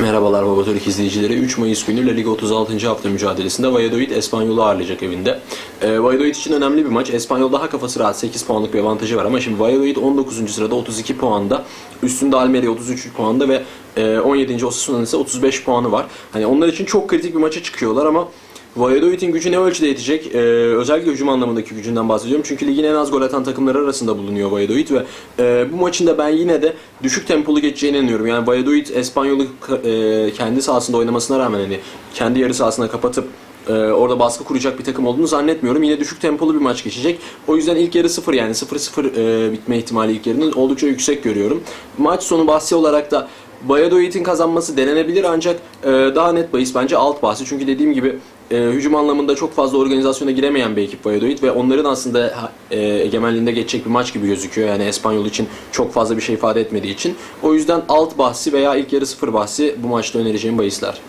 Merhabalar Baba Türk izleyicileri. 3 Mayıs günü La Liga 36. hafta mücadelesinde Valladolid Espanyol'u ağırlayacak evinde. Ee, Valladolid için önemli bir maç. Espanyol daha kafası rahat 8 puanlık bir avantajı var ama şimdi Valladolid 19. sırada 32 puanda. Üstünde Almeria 33 puanda ve e, 17. Osasuna'nın ise 35 puanı var. Hani onlar için çok kritik bir maça çıkıyorlar ama Valladolid'in gücü ne ölçüde yetecek? Ee, özellikle hücum anlamındaki gücünden bahsediyorum. Çünkü ligin en az gol atan takımları arasında bulunuyor Valladolid ve e, bu maçın da ben yine de düşük tempolu geçeceğine inanıyorum. Yani Valladolid Espanyol'u e, kendi sahasında oynamasına rağmen hani kendi yarı sahasına kapatıp e, orada baskı kuracak bir takım olduğunu zannetmiyorum. Yine düşük tempolu bir maç geçecek. O yüzden ilk yarı 0 yani 0-0 e, bitme ihtimali ilk yarının oldukça yüksek görüyorum. Maç sonu bahsi olarak da Valladolid'in kazanması denenebilir ancak e, daha net bahis bence alt bahsi. Çünkü dediğim gibi e, hücum anlamında çok fazla organizasyona giremeyen bir ekip Valladolid ve onların aslında e, egemenliğinde geçecek bir maç gibi gözüküyor. Yani Espanyol için çok fazla bir şey ifade etmediği için. O yüzden alt bahsi veya ilk yarı sıfır bahsi bu maçta önereceğim bahisler.